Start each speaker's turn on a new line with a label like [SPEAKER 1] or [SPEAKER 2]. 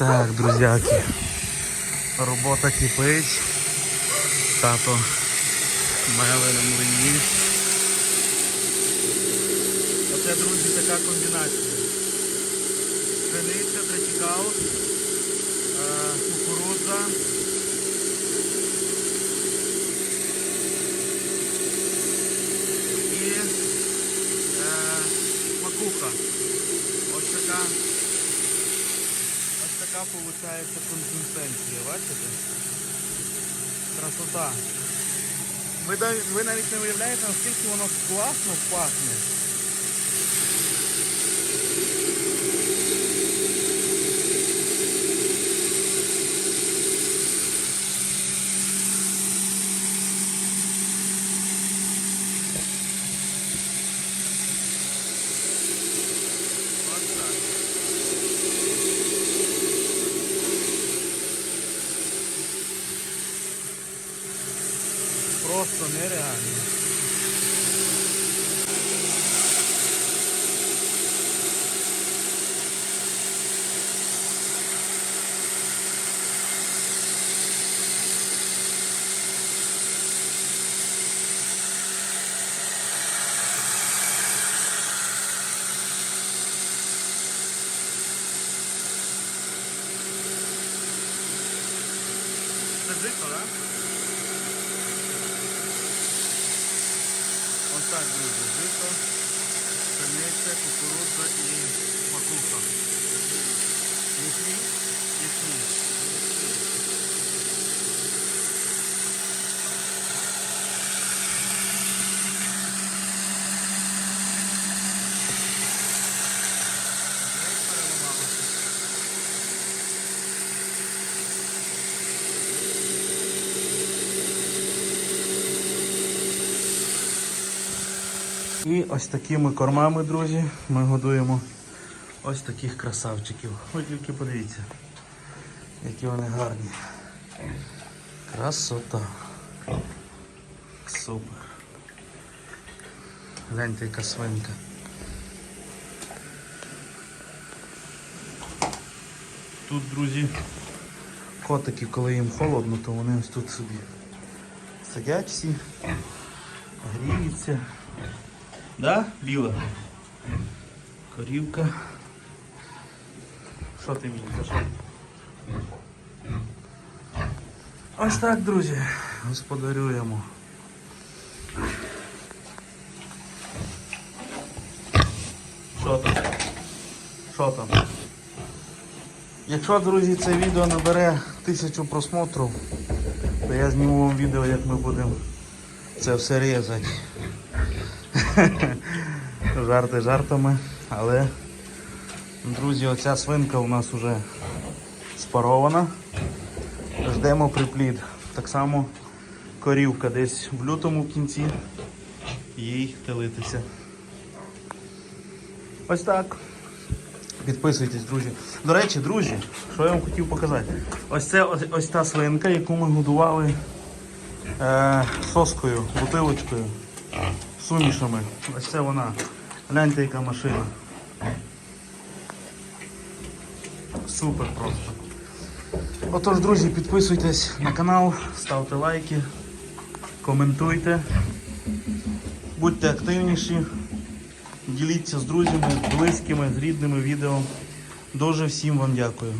[SPEAKER 1] Так, друзяки. Робота кипить. Тато мели на млині. Оце, друзі, така комбінація. Пшениця, тритікал, е, кукурудза. І е, макуха. Ось така. Така виходить консистенція, бачите? Красота. Ви, ви навіть не уявляєте, наскільки воно класно пахне. Просто нереально. Це так? Друзі, жито, пшениця, кукурудза і макуха. І ось такими кормами, друзі, ми годуємо ось таких красавчиків. Ось тільки подивіться, які вони гарні. Красота. Супер. Гляньте, яка свинка. Тут, друзі, котики, коли їм холодно, то вони ось тут собі сидять всі, гріються. Да, біла? Корівка. Що ти мені за? Ось так, друзі, господарюємо. Що там? Що там? Якщо, друзі, це відео набере тисячу просмотрів, то я зніму вам відео, як ми будемо це все різати. Жарти жартами, але, друзі, оця свинка у нас вже спарована. Ждемо приплід. Так само корівка десь в лютому в кінці їй телитися. Ось так. Підписуйтесь, друзі. До речі, друзі, що я вам хотів показати? Ось це ось, ось та свинка, яку ми годували е, соскою, бутилочкою, сумішами. Ось це вона. Гляньте, яка машина. Супер просто. Отож, друзі, підписуйтесь на канал, ставте лайки, коментуйте, будьте активніші, діліться з друзями, близькими, з рідними відео. Дуже всім вам дякую.